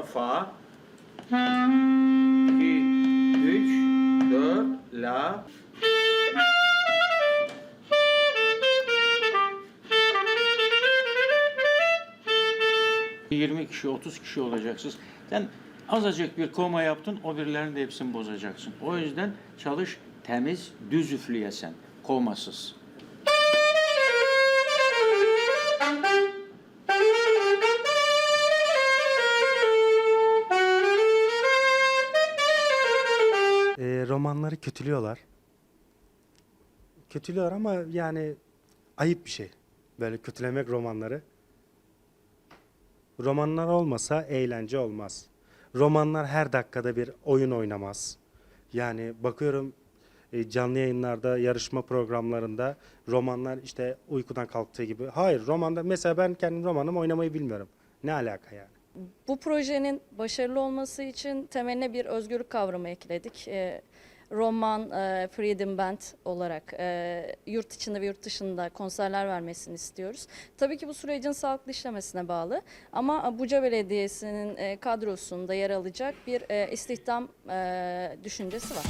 sonra fa 2 3 4 la ...20 kişi, 30 kişi olacaksınız. Sen azacık bir koma yaptın, o birilerinin de hepsini bozacaksın. O yüzden çalış temiz, düz üfleyesen, komasız. Romanları kötülüyorlar. Kötülüyor ama yani ayıp bir şey. Böyle kötülemek romanları. Romanlar olmasa eğlence olmaz. Romanlar her dakikada bir oyun oynamaz. Yani bakıyorum e, canlı yayınlarda, yarışma programlarında romanlar işte uykudan kalktığı gibi. Hayır, romanda mesela ben kendim romanım oynamayı bilmiyorum. Ne alaka yani? Bu projenin başarılı olması için temeline bir özgürlük kavramı ekledik. Ee, Roman e, Freedom Band olarak e, yurt içinde ve yurt dışında konserler vermesini istiyoruz. Tabii ki bu sürecin sağlıklı işlemesine bağlı ama Buca Belediyesi'nin e, kadrosunda yer alacak bir e, istihdam e, düşüncesi var.